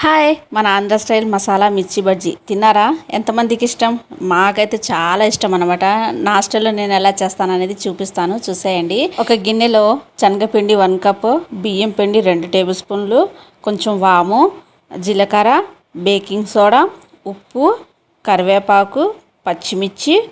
Hi. మన Andhra style masala మిర్చి బజ్జీ. తిన్నారా? ఎంతమందికి ఇష్టం? మాకైతే చాలా ఇష్టం అనమాట నా స్టైల్లో నేను ఎలా చేస్తాను అనేది చూపిస్తాను. చూసేయండి. ఒక గిన్నెలో శనగపిండి వన్ కప్ బియ్యం పిండి రెండు టేబుల్ స్పూన్లు కొంచెం వాము జీలకర్ర బేకింగ్ సోడా ఉప్పు కరివేపాకు పచ్చిమిర్చి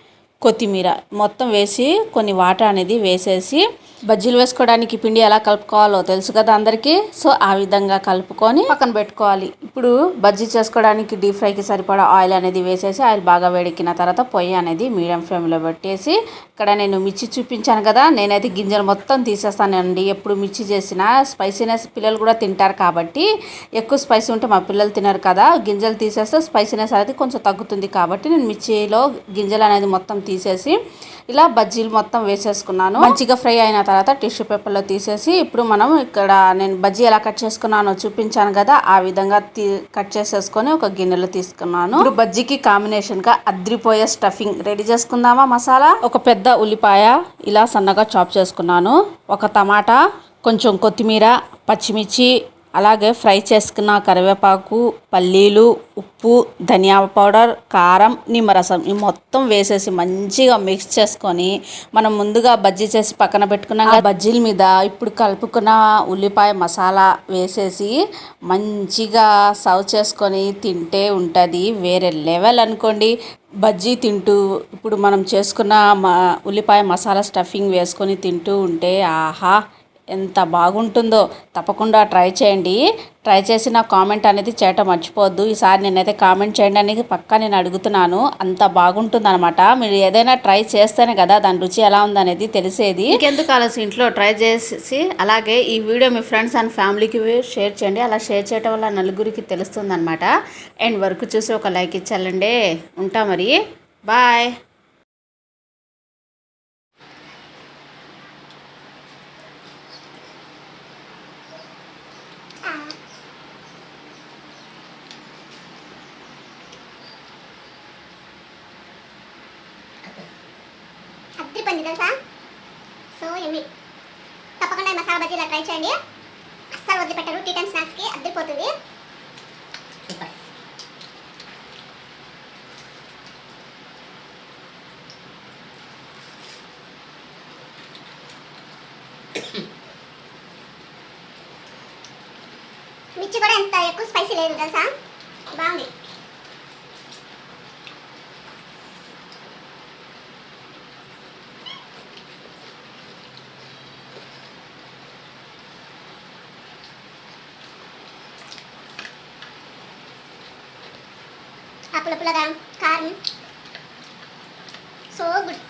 కొత్తిమీర. మొత్తం వేసి కొన్ని వాటర్ అనేది వేసేసి బజ్జీలు వేసుకోవడానికి పిండి ఎలా కలుపుకోవాలో తెలుసు కదా అందరికీ? సో ఆ విధంగా కలుపుకొని పక్కన పెట్టుకోవాలి. ఇప్పుడు బజ్జీ చేసుకోవడానికి డీప్ ఫ్రైకి సరిపడా ఆయిల్ అనేది వేసేసి ఆయిల్ బాగా వేడెక్కిన తర్వాత పొయ్యి అనేది మీడియం ఫ్లేమ్లో పెట్టేసి ఇక్కడ నేను మిర్చి చూపించాను కదా నేనైతే గింజలు మొత్తం తీసేస్తానండి. ఎప్పుడు మిర్చి చేసినా స్పైసీనెస్ పిల్లలు కూడా తింటారు కాబట్టి ఎక్కువ స్పైసీ ఉంటే మా పిల్లలు తినరు కదా. గింజలు తీసేస్తే స్పైసీనెస్ అనేది కొంచెం తగ్గుతుంది కాబట్టి నేను మిర్చిలో గింజలు అనేది మొత్తం తీసేసి ఇలా బజ్జీలు మొత్తం వేసేసుకున్నాను. మంచిగా ఫ్రై అయిన తర్వాత టిష్యూ పేపర్లో తీసేసి ఇప్పుడు మనం ఇక్కడ నేను బజ్జీ ఎలా కట్ చేసుకున్నానో చూపించాను కదా ఆ విధంగా కట్ చేసేసుకొని ఒక గిన్నెలో తీసుకున్నాను. ఇప్పుడు బజ్జీకి కాంబినేషన్గా అద్రిపోయే స్టఫింగ్ రెడీ చేసుకుందామా మసాలా? ఒక పెద్ద ఉల్లిపాయ ఇలా సన్నగా చాప్ చేసుకున్నాను. ఒక టమాటా కొంచెం కొత్తిమీర పచ్చిమిర్చి అలాగే ఫ్రై చేసుకున్న కరివేపాకు పల్లీలు ఉప్పు ధనియా పౌడర్ కారం నిమ్మరసం ఈ మొత్తం వేసేసి మంచిగా మిక్స్ చేసుకొని మనం ముందుగా బజ్జీ చేసి పక్కన పెట్టుకున్నాం బజ్జీల మీద ఇప్పుడు కలుపుకున్న ఉల్లిపాయ మసాలా వేసేసి మంచిగా సర్వ్ చేసుకొని తింటే ఉంటుంది. వేరే లెవెల్ అనుకోండి. బజ్జీ తింటూ ఇప్పుడు మనం చేసుకున్న మా ఉల్లిపాయ మసాలా స్టఫింగ్ వేసుకొని తింటూ ఉంటే ఆహా ఎంత బాగుంటుందో తప్పకుండా ట్రై చేయండి. ట్రై చేసి నా కామెంట్ అనేది చేయటం మర్చిపోవద్దు. ఈసారి నేనైతే కామెంట్ చేయండి అనేది పక్కా నేను అడుగుతున్నాను. అంత బాగుంటుంది అనమాట మీరు ఏదైనా ట్రై చేస్తేనే కదా దాని రుచి ఎలా ఉందనేది తెలిసేది. ఇంకెందుకు ఆలోచి ఇంట్లో ట్రై చేసి అలాగే ఈ వీడియో మీ ఫ్రెండ్స్ అండ్ ఫ్యామిలీకి షేర్ చేయండి. అలా షేర్ చేయటం వల్ల నలుగురికి తెలుస్తుంది అనమాట అండ్ వర్క్ చూసి ఒక లైక్ ఇచ్చాలండి. ఉంటా మరి. బాయ్. అద్దరిపోయింది తెలుసా? సో ఎమ్మి తప్పకుండా మసాలా బజ్జీలా ట్రై చేయండి. అస్సలు వదిలిపెట్టరు. టీ టైమ్ స్నాక్స్కి అద్దరిపోతుంది. సూపర్. మిర్చి కూడా ఎంత ఎక్కువ స్పైసీ లేదు తెలుసా? బాగుంది. ఆ పుల్ల పుల్లగా కారం సో గుడ్